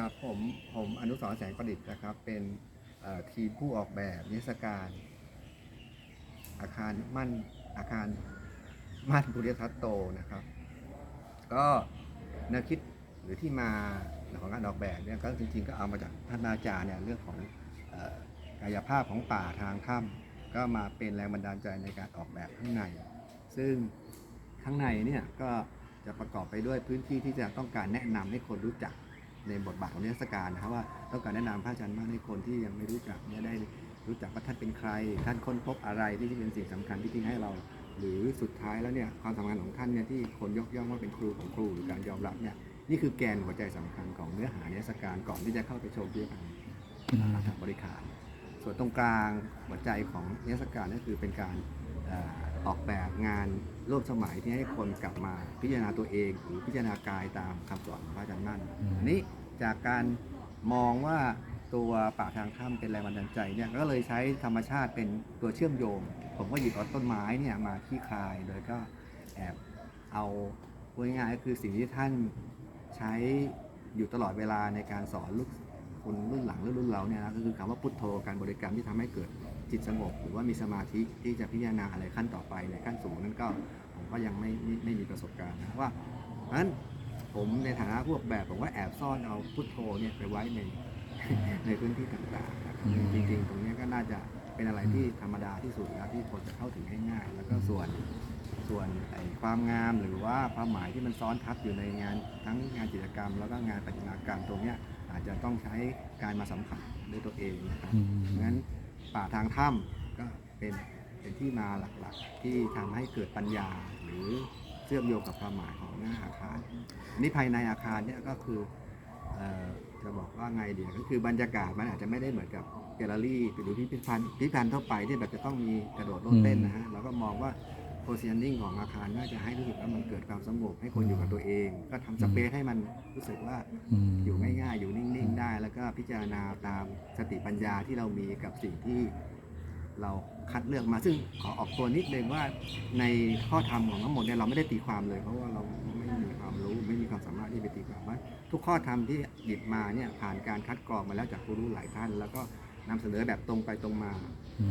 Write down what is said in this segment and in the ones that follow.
ครับผมผมอนุสรแสงประดิษฐ์นะครับ เป็นทีมผู้ออกแบบนิทรรศการ อาคารมั่นอาคารมั่นบุริทัตโตนะครับ ก็แนวคิดหรือที่มาของการออกแบบเนี่ยก็จริงๆ ก็เอามาจากท่านอาจารย์เนี่ยเรื่องของกายภาพของป่าทางถ้ำก็มาเป็นแรงบันดาลใจในการออกแบบข้างใน ซึ่งข้างในเนี่ยก็จะประกอบไปด้วยพื้นที่ที่จะต้องการแนะนำให้คนรู้จัก ในบทบาทของนิทรรศการนะครับว่าต้องการแนะนำพระอาจารย์มากให้คนที่ยังไม่รู้จักเนี่ยได้รู้จักว่าท่านเป็นใคร ท่านค้นพบอะไรที่เป็นสิ่งสำคัญที่ทิ้งให้เรา หรือสุดท้ายแล้วเนี่ยความสำคัญของท่านเนี่ยที่คนยกย่องว่าเป็นครูของครูหรือการยอมรับเนี่ยนี่คือแกนหัวใจสำคัญของเนื้อหานิทรรศการก่อนที่จะเข้าไปชมพิพิธภัณฑ์อืมารบริการ ส่วนตรงกลางหัวใจของนิทรรศการก็คือเป็นการออกแบบงาน ร่วมสมัยที่ให้คนกลับมาพิจารณาตัวเอง หรือพิจารณากายตามคำสอนของพระอาจารย์มั่นอืมอันนี้จากการมองว่าตัวป่าทางถ้ำเป็นแรงบันดาลใจเนี่ยก็เลยใช้ธรรมชาติเป็นตัวเชื่อมโยง ผมก็หยิบเอาต้นไม้เนี่ยมาขี้คายโดยก็แอบเอาพูดง่ายๆก็คือสิ่งที่ท่านใช้อยู่ตลอดเวลาในการสอนลูกคนรุ่นหลังหรือรุ่นเราเนี่ยนะก็คือคำว่าพุทโธการบริกรรมที่ทำให้เกิด จิตสงบ หรือว่ามีสมาธิที่จะพิจารณาอะไรขั้นต่อไปในขั้นสูงนั้นก็ผมก็ยังไม่ไม่ไม่มีประสบการณ์นะว่าเพราะฉะนั้นผมในฐานะพวกแบบผมว่าแอบซ่อนเอาพุทโธเนี่ยไปไว้ในในพื้นที่ต่างๆนะครับอืมจริงๆ ตรงเนี้ยก็น่าจะเป็นอะไรที่ธรรมดาที่สุดแล้วที่คนจะเข้าถึงง่ายๆแล้วก็ส่วนส่วนไอ้ความงามหรือว่าความหมายที่มันซ้อนทับอยู่ในงานทั้งงานจิตรกรรม แล้วก็งานประติมากรรมตรงเนี้ยอาจจะต้องใช้การมาสัมผัสด้วยตัวเองนะครับอืมเพราะฉะนั้น ป่าทางถ้ำก็เป็นเป็นที่มาหลักๆ ที่ทำให้เกิดปัญญาหรือเชื่อมโยงกับความหมายของหน้าอาคารอันนี้ภายในอาคารเนี่ยก็คือออจะบอกว่าไงเดียวก็คือบรรยากาศมันอาจจะไม่ได้เหมือนกับแกลเลอรี่หรือพิพิธภัณฑ์พิพิธภัณฑ์ทั่วไปที่แบบจะต้องมีกระโดดโลดเต้นนะฮะเราก็มองว่า โพสิชันนิ่งของอาคารน่าจะให้รู้สึกว่ามันเกิดความสงบให้คนอยู่กับตัวเอง ก็ทำสเปซให้มันรู้สึกว่าอืมอยู่ง่ายๆ อยู่นิ่งๆ ได้ แล้วก็พิจารณาตามสติปัญญาที่เรามีกับสิ่งที่เราคัดเลือกมาซึ่งขอออกตัวนิดนึงว่าในข้อธรรมของทั้งหมดเนี่ยเราไม่ได้ตีความเลย เพราะว่าเราไม่มีความรู้ไม่มีความสามารถที่ไปตีความว่าทุกข้อธรรมที่หยิบมาเนี่ยผ่านการคัดกรองมาแล้วจากผู้รู้หลายท่าน แล้วก็ นำเสนอแบบตรงไปตรงมา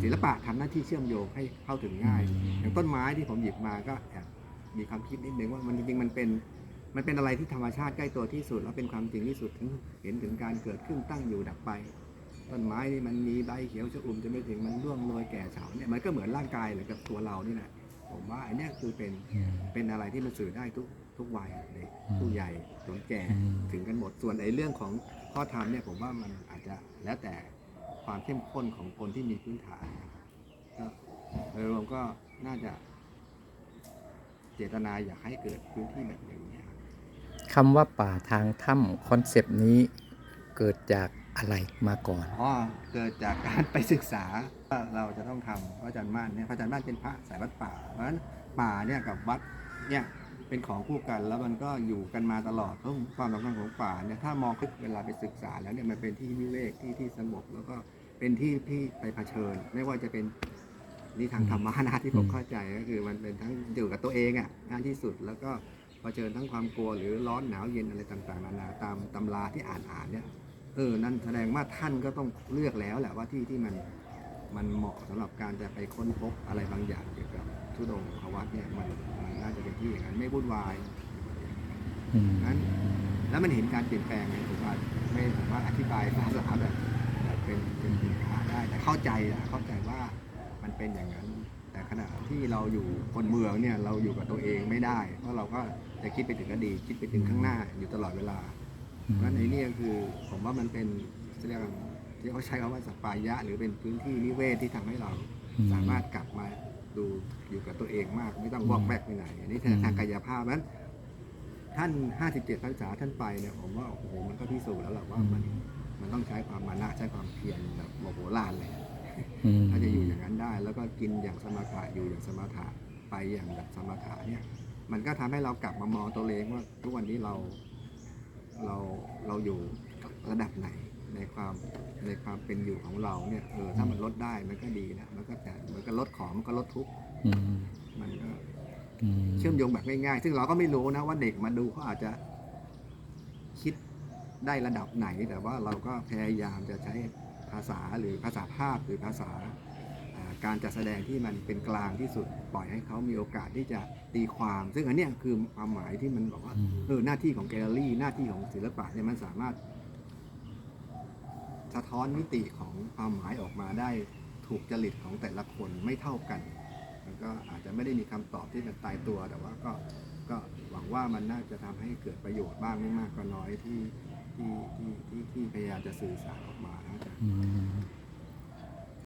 ศิลปะทำหน้าที่เชื่อมโยงให้เข้าถึงง่ายอย่างต้นไม้ที่ผมหยิบมาก็แอบมีความคิดนิดนึงว่ามันจริงๆมันเป็นมันเป็นอะไรที่ธรรมชาติใกล้ตัวที่สุด แล้วเป็นความจริงที่สุดถึงเห็นถึงการเกิดขึ้นตั้งอยู่ดับไป ต้นไม้นี่มันมีใบเขียวชอุ่มจะไม่ถึงมันร่วงโรยแก่เฉาเนี่ยมันก็เหมือนร่างกายเหมือนกับตัวเรานี่แหละผมว่าอันเนี้ยคือเป็นอืมเป็นอะไรที่มันสื่อได้ทุกทุกวัยเด็กอืมผู้ใหญ่จนแก่อืมถึงกันหมดส่วนไอ้เรื่องของข้อธรรมเนี่ยผมว่ามันอาจจะแล้วแต่ ความเข้มข้นของคนที่มีพื้นฐานนะครับก็โดยรวมก็น่าจะเจตนาอยากให้เกิดพื้นที่แบบอย่างนี้ยครับคำว่าป่าทางถ้ำคอนเซปต์นี้เกิดจากอะไรมาก่อนอ๋อเกิดจากการไปศึกษาว่าเราจะต้องทำพระอาจารย์ม่านเนี่ยพระอาจารย์ม่านเป็นพระสายวัดป่าเพราะฉะนั้นป่าเนี่ยกับวัดเนี่ย เป็นของคู่กัน แล้วมันก็อยู่กันมาตลอดเพราะความสำคัญของป่าเนี่ยถ้ามองเวลาไปศึกษาแล้วเนี่ยมันเป็นที่วิเวกที่ที่สงบแล้วก็เป็นที่ที่ไปเผชิญ ไม่ว่าจะเป็นนี่ทางธรรมะนะที่ผมอืมเข้าใจก็คือมันเป็นทั้งอยู่กับตัวเองอะงานที่สุดแล้วก็เผชิญทั้งความกลัวหรือร้อนหนาวเย็นอะไรต่างๆนานาตามตำราที่อ่านอ่านๆเนี่ยเออนั่นแสดงว่าท่านก็ต้องเลือกแล้วแหละว่าที่ที่มัน มันเหมาะสำหรับการจะไปค้นพบอะไรบางอย่างเกี่ยวกับทุดงควัตเนี่ยมันมันน่าจะเป็นที่อย่างนั้นไม่วุ่นวายอืมนั้นแล้วมันเห็นการเปลี่ยนแปลงไงผมว่าไม่ผมว่าอธิบายภาษาแบบแบบเป็นเป็นปัญหาได้แต่เข้าใจอะเข้าใจว่ามันเป็นอย่างนั้น แต่ขณะที่เราอยู่คนเมืองเนี่ยเราอยู่กับตัวเองไม่ได้ เพราะเราก็จะคิดไปถึงอดีตคิดไปถึงข้างหน้าอยู่ตลอดเวลาเพราะฉะนั้นไอ้นี่ก็คือผมว่ามันเป็นเรียกว่า ที่เขาใช้คำว่าสปายะ หรือเป็นพื้นที่นิเวศที่ทำให้เราอืมสามารถกลับมาดูอยู่กับตัวเองมาก ไม่ต้องวอกแวกไปไหน อันนี้อืมทางกายภาพนั้น ท่าน 57พรรษาท่านไปเนี่ยผมว่าโอ้โหมันก็พิสูจน์แล้วแหละว่ามันมันต้องใช้ความมานะใช้ความเพียรแบบโมโหลานเลยอืมถ้าจะอยู่อย่างนั้นได้ แล้วก็กินอย่างสมถะอยู่อย่างสมถะไปอย่างแบบสมถะเนี่ย มันก็ทำให้เรากลับมามองตัวเองว่าทุกวันนี้เราเราเราอยู่ระดับไหน ในความในความเป็นอยู่ของเราเนี่ยเออถ้ามันลดได้มันก็ดีนะมันก็แต่มันก็ลดของมันก็ลดทุกข์อืมมันก็อืมเชื่อมโยงแบบง่ายๆซึ่งเราก็ไม่รู้นะว่าเด็กมาดูเขาอาจจะคิดได้ระดับไหน แต่ว่าเราก็พยายามจะใช้ภาษาหรือภาษาภาพหรือภาษาอ่าการจัดแสดงที่มันเป็นกลางที่สุดปล่อยให้เขามีโอกาสที่จะตีความ ซึ่งอันเนี้ยคือความหมายที่มันบอกว่าอืมเออหน้าที่ของแกลเลอรี่ หน้าที่ของศิลปะเนี่ยมันสามารถ สะท้อนมิติของความหมายออกมาได้ถูกจริตของแต่ละคนไม่เท่ากัน มันก็อาจจะไม่ได้มีคำตอบที่มันตายตัว แต่ว่าก็ก็หวังว่ามันน่าจะทำให้เกิดประโยชน์บ้างไม่มากก็น้อยที่ที่ที่ที่พยายามจะสื่อสารออกมานะอาจารย์อืม